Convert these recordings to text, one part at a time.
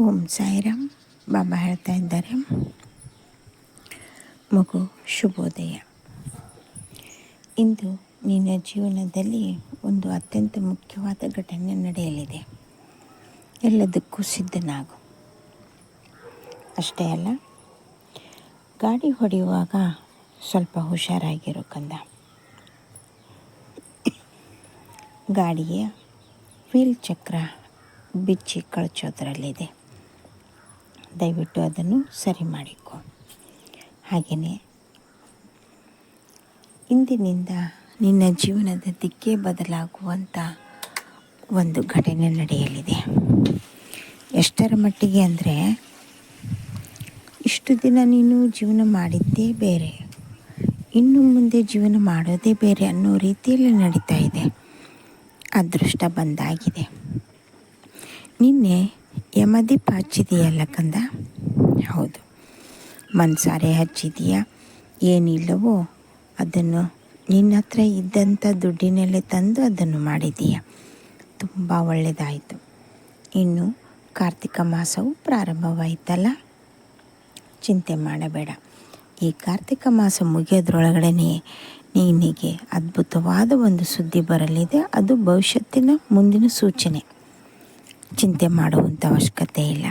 ಓಂ ಸಾಯಿರಾಮ್. ಬಾಬಾ ಹೇಳ್ತಾ ಇದ್ದಾರೆ. ಮಗು ಶುಭೋದಯ. ಇಂದು ನಿನ್ನ ಜೀವನದಲ್ಲಿ ಒಂದು ಅತ್ಯಂತ ಮುಖ್ಯವಾದ ಘಟನೆ ನಡೆಯಲಿದೆ. ಎಲ್ಲದಕ್ಕೂ ಸಿದ್ಧನಾಗು. ಅಷ್ಟೇ ಅಲ್ಲ, ಗಾಡಿ ಹೊಡೆಯುವಾಗ ಸ್ವಲ್ಪ ಹುಷಾರಾಗಿರೋ ಕಂದ. ಗಾಡಿಯ ವೀಲ್ ಚಕ್ರ ಬಿಚ್ಚಿ ಕಳಚೋದ್ರಲ್ಲಿದೆ. ದಯವಿಟ್ಟು ಅದನ್ನು ಸರಿ ಮಾಡಿಕೊ. ಹಾಗೆಯೇ ಇಂದಿನಿಂದ ನಿನ್ನ ಜೀವನದ ದಿಕ್ಕೇ ಬದಲಾಗುವಂಥ ಒಂದು ಘಟನೆ ನಡೆಯಲಿದೆ. ಎಷ್ಟರ ಮಟ್ಟಿಗೆ ಅಂದರೆ ಇಷ್ಟು ದಿನ ನೀನು ಜೀವನ ಮಾಡಿದ್ದೇ ಬೇರೆ, ಇನ್ನು ಮುಂದೆ ಜೀವನ ಮಾಡೋದೇ ಬೇರೆ ಅನ್ನೋ ರೀತಿಯಲ್ಲಿ ನಡೀತಾ ಇದೆ. ಅದೃಷ್ಟ ಬಂದಾಗಿದೆ. ನಿನ್ನೆ ಯಮದೀಪ ಹಚ್ಚಿದೆಯಲ್ಲ ಕಂದ? ಹೌದು. ಮನ್ಸಾರೆ ಹಚ್ಚಿದೆಯಾ? ಏನಿಲ್ಲವೋ ಅದನ್ನು. ನಿನ್ನ ಹತ್ರ ಇದ್ದಂಥ ದುಡ್ಡಿನಲ್ಲೇ ತಂದು ಅದನ್ನು ಮಾಡಿದೀಯ. ತುಂಬ ಒಳ್ಳೆಯದಾಯಿತು ಇನ್ನು ಕಾರ್ತಿಕ ಮಾಸವು ಪ್ರಾರಂಭವಾಯಿತಲ್ಲ? ಚಿಂತೆ ಮಾಡಬೇಡ. ಈ ಕಾರ್ತಿಕ ಮಾಸ ಮುಗಿಯೋದ್ರೊಳಗಡೆ ನಿನಗೆ ಅದ್ಭುತವಾದ ಒಂದು ಸುದ್ದಿ ಬರಲಿದೆ. ಅದು ಭವಿಷ್ಯತ್ತಿನ ಮುಂದಿನ ಸೂಚನೆ. ಚಿಂತೆ ಮಾಡುವಂಥ ಅವಶ್ಯಕತೆ ಇಲ್ಲ.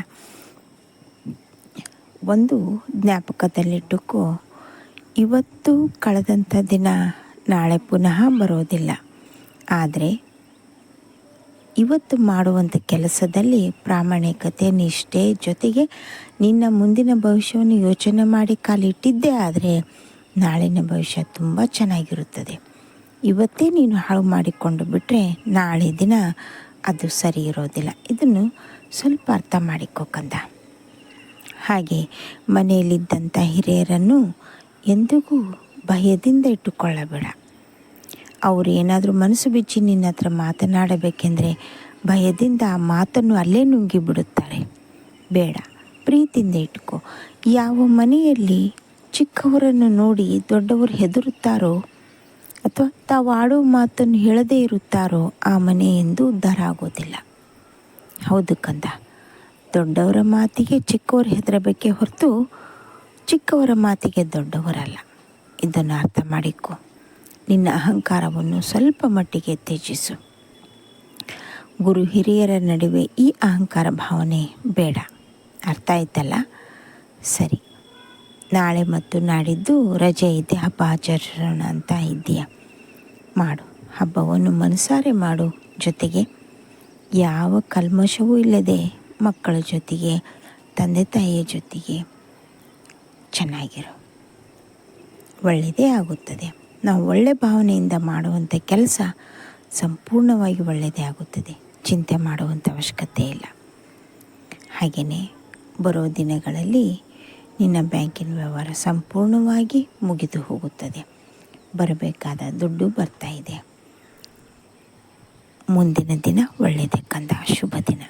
ಒಂದು ಜ್ಞಾಪಕದಲ್ಲಿಟ್ಟುಕೋ, ಇವತ್ತು ಕಳೆದಂಥ ದಿನ ನಾಳೆ ಪುನಃ ಬರೋದಿಲ್ಲ. ಆದರೆ, ಇವತ್ತು ಮಾಡುವಂಥ ಕೆಲಸದಲ್ಲಿ ಪ್ರಾಮಾಣಿಕತೆ, ನಿಷ್ಠೆ ಜೊತೆಗೆ ನಿನ್ನ ಮುಂದಿನ ಭವಿಷ್ಯವನ್ನು ಯೋಚನೆ ಮಾಡಿ ಕಾಲಿಟ್ಟಿದ್ದೆ ಆದರೆ ನಾಳಿನ ಭವಿಷ್ಯ ತುಂಬ ಚೆನ್ನಾಗಿರುತ್ತದೆ. ಇವತ್ತೇ ನೀನು ಹಾಳು ಮಾಡಿಕೊಂಡು ಬಿಟ್ಟರೆ ನಾಳೆ ದಿನ ಅದು ಸರಿ ಇರೋದಿಲ್ಲ. ಇದನ್ನು ಸ್ವಲ್ಪ ಅರ್ಥ ಮಾಡಿಕೋಕಂದ ಹಾಗೆ ಮನೆಯಲ್ಲಿದ್ದಂಥ ಹಿರಿಯರನ್ನು ಎಂದಿಗೂ ಭಯದಿಂದ ಇಟ್ಟುಕೊಳ್ಳಬೇಡ. ಅವರು ಏನಾದರೂ ಮನಸ್ಸು ಬಿಚ್ಚಿ ನಿನ್ನ ಹತ್ರ ಮಾತನಾಡಬೇಕೆಂದರೆ ಭಯದಿಂದ ಆ ಮಾತನ್ನು ಅಲ್ಲೇ ನುಂಗಿಬಿಡುತ್ತಾರೆ. ಬೇಡ, ಪ್ರೀತಿಯಿಂದ ಇಟ್ಕೋ ಯಾವ ಮನೆಯಲ್ಲಿ ಚಿಕ್ಕವರನ್ನು ನೋಡಿ ದೊಡ್ಡವರು ಹೆದರುತ್ತಾರೋ ಅಥವಾ ತಾವು ಆಡೋ ಮಾತನ್ನು ಹೇಳದೇ ಇರುತ್ತಾರೋ ಆ ಮನೆ ಎಂದು ಉದ್ಧಾರ ಆಗೋದಿಲ್ಲ. ಹೌದು ಕಂದ. ದೊಡ್ಡವರ ಮಾತಿಗೆ ಚಿಕ್ಕವರು ಹೆದರಬೇಕೆ ಹೊರತು ಚಿಕ್ಕವರ ಮಾತಿಗೆ ದೊಡ್ಡವರಲ್ಲ. ಇದನ್ನು ಅರ್ಥ ಮಾಡಿಕೊ. ನಿನ್ನ ಅಹಂಕಾರವನ್ನು ಸ್ವಲ್ಪ ಮಟ್ಟಿಗೆ ತ್ಯಜಿಸು. ಗುರು ಹಿರಿಯರ ನಡುವೆ ಈ ಅಹಂಕಾರ ಭಾವನೆ ಬೇಡ. ಅರ್ಥ ಆಯ್ತಲ್ಲ? ಸರಿ. ನಾಳೆ ಮತ್ತು ನಾಡಿದ್ದು ರಜೆ ಇದೆ. ಹಬ್ಬ ಆಚರಿಸೋಣ ಅಂತ ಇದೆಯಾ ಮಾಡು. ಹಬ್ಬವನ್ನು ಮನಸಾರೆ ಮಾಡು. ಜೊತೆಗೆ ಯಾವ ಕಲ್ಮಶವೂ ಇಲ್ಲದೆ ಮಕ್ಕಳ ಜೊತೆಗೆ, ತಂದೆ ತಾಯಿಯ ಜೊತೆಗೆ ಚೆನ್ನಾಗಿರು. ಒಳ್ಳೆಯದೇ ಆಗುತ್ತದೆ. ನಾವು ಒಳ್ಳೆ ಭಾವನೆಯಿಂದ ಮಾಡುವಂಥ ಕೆಲಸ ಸಂಪೂರ್ಣವಾಗಿ ಒಳ್ಳೆಯದೇ ಆಗುತ್ತದೆ. ಚಿಂತೆ ಮಾಡುವಂಥ ಅವಶ್ಯಕತೆ ಇಲ್ಲ. ಹಾಗೆಯೇ ಬರೋ ದಿನಗಳಲ್ಲಿ ನಿನ್ನ ಬ್ಯಾಂಕಿನ ವ್ಯವಹಾರ ಸಂಪೂರ್ಣವಾಗಿ ಮುಗಿದು ಹೋಗುತ್ತದೆ. ಬರಬೇಕಾದ ದುಡ್ಡು ಬರ್ತಾ ಇದೆ. ಮುಂದಿನ ದಿನ ಒಳ್ಳೆಯದೇ ಕಂದ. ಶುಭ ದಿನ.